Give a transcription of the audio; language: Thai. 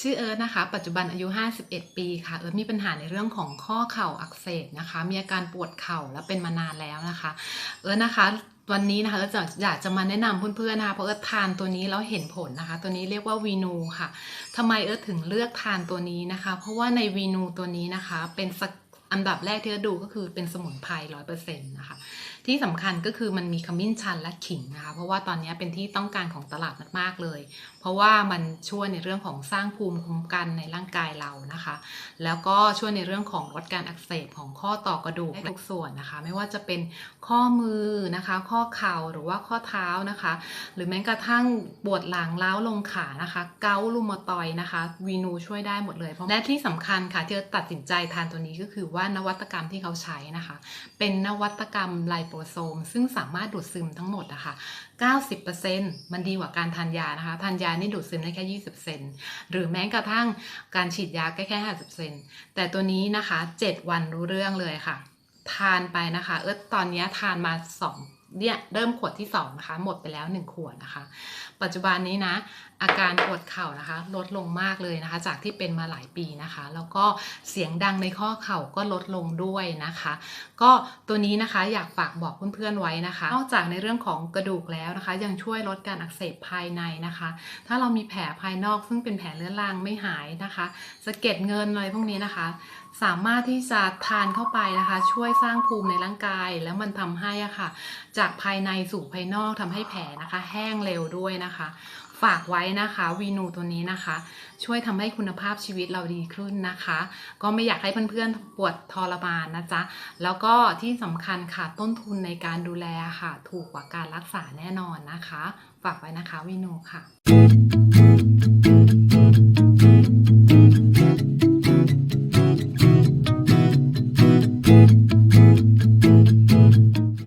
ชื่อเอิร์ธนะคะ ปัจจุบันอายุ 51 ปีค่ะ เอิร์ธมีปัญหาในเรื่องของข้อเข่าอักเสบนะคะ มีอาการปวดเข่าและเป็นมานานแล้วนะคะ เอิร์ธนะคะวันนี้นะคะเอิร์ธจะอยากจะมาแนะนำเพื่อนๆนะคะเพราะเอิร์ธทานตัวนี้แล้วเห็นผลนะคะ ตัวนี้เรียกว่าวีนูค่ะทำไมเอิร์ธถึงเลือกทานตัวนี้นะคะ เพราะว่าในวีนูตัวนี้นะคะเป็นส อันดับแรกที่เอิร์ธดูก็คือเป็นสมุนไพรร้อยเปอร์เซ็นต์นะคะ ที่สำคัญก็คือมันมีขมิ้นชันและขิงนะคะ เพราะว่าตอนนี้เป็นที่ต้องการของตลาดมากๆเลย เพราะว่ามันช่วยในเรื่องของสร้างภูมิคุ้มกันในร่างกายเรานะคะ แล้วก็ช่วยในเรื่องของลดการอักเสบของข้อต่อกระดูกทุกส่วนนะคะ ไม่ว่าจะเป็นข้อมือนะคะ ข้อเข่าหรือว่าข้อเท้านะคะ หรือแม้กระทั่งปวดหลังล้าวลงขานะคะ เกาต์รูมาตอยนะคะ วีนูช่วยได้หมดเลยและที่สำคัญค่ะที่ตัดสินใจทานตัวนี้ก็คือว่านวัตกรรมที่เขาใช้นะคะ เป็นนวัตกรรมไลโปโซม ซึ่งสามารถดูดซึมทั้งหมดนะคะ90%มันดีกว่าการทานยานะคะ ทานยานี่ดูดซึมได้แค่ 20%หรือแม้กระทั่งการฉีดยาแค่แค่50%แต่ตัวนี้นะคะ 7 วันรู้เรื่องเลยค่ะ ทานไปนะคะ เออตอนนี้ทานมา 2 เนี่ยเริ่มขวดที่2นะคะหมดไปแล้ว 1 ขวดนะคะ ปัจจุบันนี้นะ อาการปวดเข่านะคะ ลดลงมากเลยนะคะ จากที่เป็นมาหลายปีนะคะ แล้วก็เสียงดังในข้อเข่าก็ลดลงด้วยนะคะ ก็ตัวนี้นะคะอยากฝากบอกเพื่อนๆไว้นะคะ นอกจากในเรื่องของกระดูกแล้วนะคะ ยังช่วยลดการอักเสบภายในนะคะ ถ้าเรามีแผลภายนอกซึ่งเป็นแผลเรื้อรังไม่หายนะคะสะเก็ดเงินอะไรพวกนี้นะคะสามารถที่จะทานเข้าไปนะคะ ช่วยสร้างภูมิในร่างกาย แล้วมันทำให้อะค่ะจากภายในสู่ภายนอกทำให้แผลนะคะ แห้งเร็วด้วยนะคะ ฝากไว้นะคะวีนูตัวนี้นะคะ ช่วยทำให้คุณภาพชีวิตเราดีขึ้นนะคะ ก็ไม่อยากให้เพื่อนๆปวดทรมานนะจ๊ะ แล้วก็ที่สำคัญค่ะต้นทุนในการดูแลค่ะ ถูกกว่าการรักษาแน่นอนนะคะ ฝากไว้นะคะวีนูค่ะ